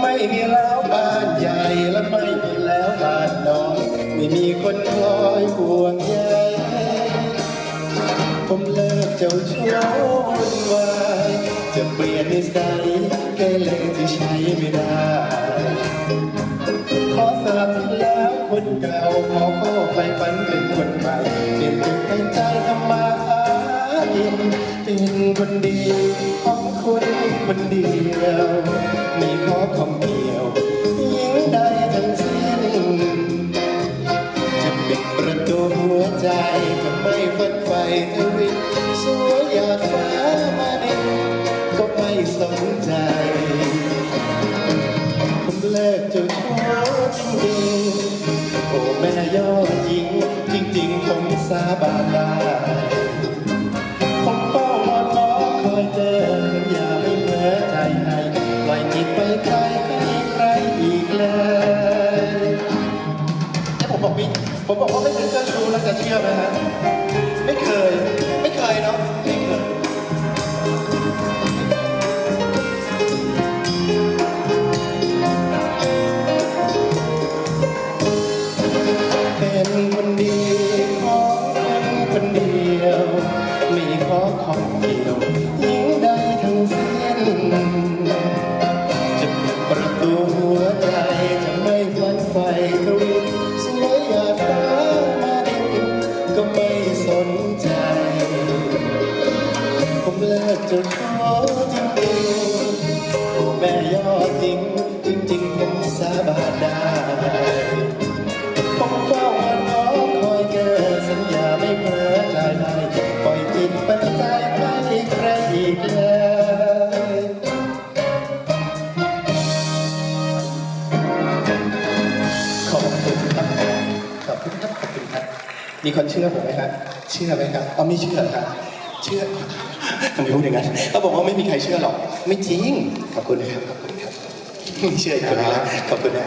ไม่มีแล้วบ้านใหญ่และไม่มีแล้วบ้านน้อยไม่มีคนคอยห่วงใยผมเลิกเจ้าชู้วุ่นวายจะเปลี่ยนนิสัยแค่เลยที่ใช้ไม่ได้ ขอสลับแล้คนเก่าขอเข้าไปฝันเป็นคนใหม่เปลี่ยนเป็นใจทำมาหากินเป็นคนดี คนคนเดียวไม่ขอคำเดียวยิ่งใดทั้งสิ้นจะปิดประตูหัวใจจะไม่ฝันไฟทวิตสวยหยาดฟ้ามาดินก็ไม่สนใจผมเลิกเจ้าชู้จริงๆโอ้แม่ยอดหญิงจริงๆผมสาบานได้ผ ล่อยจิตไปไกลไม่ใครอีกเลยแต่ผมบอกมิผมบอกว่าไม่เคยเจ้าชู้แล้วจะเชื่อไหมฮะ วใจจะไม่ฝันไฟกรุณสวยหยาดฟ้ามาดินก็ไม่สนใจ ผมเลิกจะขอจริงๆโอ้แม่ยอดจริง จริงๆผมสาบานได้ผมเฝ้าวันน้องคอยเจอสัญญาไม่เพ้อใจให้ปล่อยจิตปันใจไม่ใครอีกเลย มีคนเชื่อผมไหมครับ เชื่อไหมครับอ๋อไม่เชื่อครับ เชื่อทำไมพูดอย่างนั้นเขาบอกว่าไม่มีใครเชื่อหรอก ไม่จริง ขอบคุณนะครับ ขอบคุณครับไม่เชื่ออีกคนนึงแล้วขอบคุณนะ